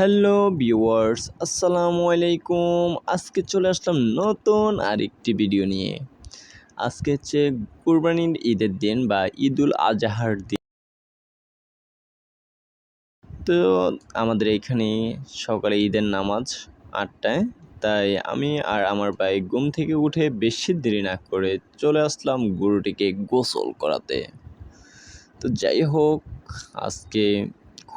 Hello viewers, আসসালামু আলাইকুম। আজকে চলে আসলাম নতুন আরেকটি ভিডিও নিয়ে। আজকে হচ্ছে কুরবানির ঈদের দিন বা ঈদুল আজহার দিন। তো আমাদের এখানে সকালে ঈদের নামাজ আটটায়। তাই আমি আর আমার ভাই ঘুম থেকে উঠে বেশি দেরি না করে চলে আসলাম গরুটিকে গোসল করাতে। তো যাই হোক, আজকে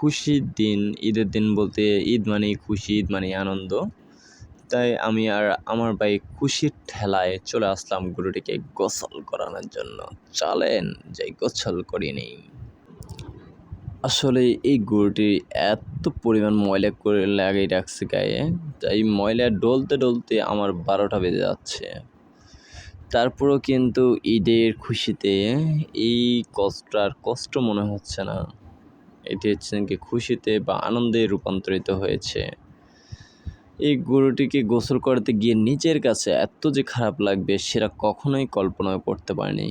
খুশির দিন, ঈদের দিন বলতে ঈদ মানেই খুশি, ঈদ মানেই আনন্দ। তাই আমি আর আমার ভাই খুশির ঠেলায় চলে আসলাম গরুটিকে গোসল করানোর জন্য। চলেন, যাই গোসল করি নেই। আসলে এই গরুটি এত পরিমাণ ময়লা করে লাগিয়ে রাখছে গায়ে, তাই ময়লা ডলতে ডলতে আমার বারোটা বেজে যাচ্ছে। তারপরেও কিন্তু ঈদের খুশিতে এই কষ্ট আর কষ্ট মনে হচ্ছে না। এটি হচ্ছে খুশিতে বা আনন্দে রূপান্তরিত হয়েছে। এই গরুটিকে গোসল করতে গিয়ে নিজের কাছে এত যে খারাপ লাগবে সেটা কখনোই কল্পনা করতে পারিনি।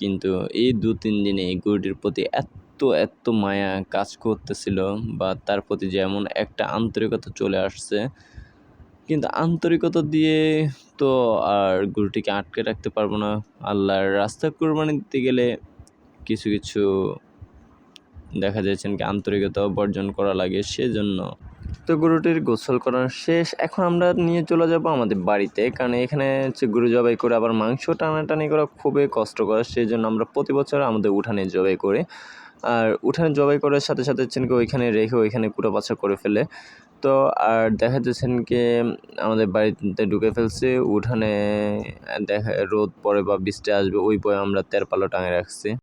কিন্তু এই দু তিন দিনে এই গরুটির প্রতি এত এত মায়া কাজ করতেছিল বা তার প্রতি যেমন একটা আন্তরিকতা চলে আসছে, কিন্তু আন্তরিকতা দিয়ে তো আর গরুটিকে আটকে রাখতে পারব না। আল্লাহর রাস্তা কোরবানি দিতে গেলে কিছু কিছু দেখা যাচ্ছেন কি আন্তরিকতা বর্জন করা লাগে সেজন্য। তো গরুটির গোসল করার শেষ, এখন আমরা নিয়ে চলে যাব আমাদের বাড়িতে, কারণ এখানে হচ্ছে গরু জবাই করে আবার মাংস টানাটানি করা খুবই কষ্টকর সেই জন্য আমরা প্রতি বছর আমাদের উঠানে জবাই করে। আর উঠানে জবাই করার সাথে সাথে হচ্ছেন কি ওইখানে রেখে ওইখানে কুটো পাছা করে ফেলে। তো আর দেখা যাচ্ছেন কি আমাদের বাড়িতে ঢুকে ফেলছে, উঠানে দেখা রোদ পড়ে বা বৃষ্টি আসবে, ওই বয়ে আমরা তেরপালো টাঙে রাখছি।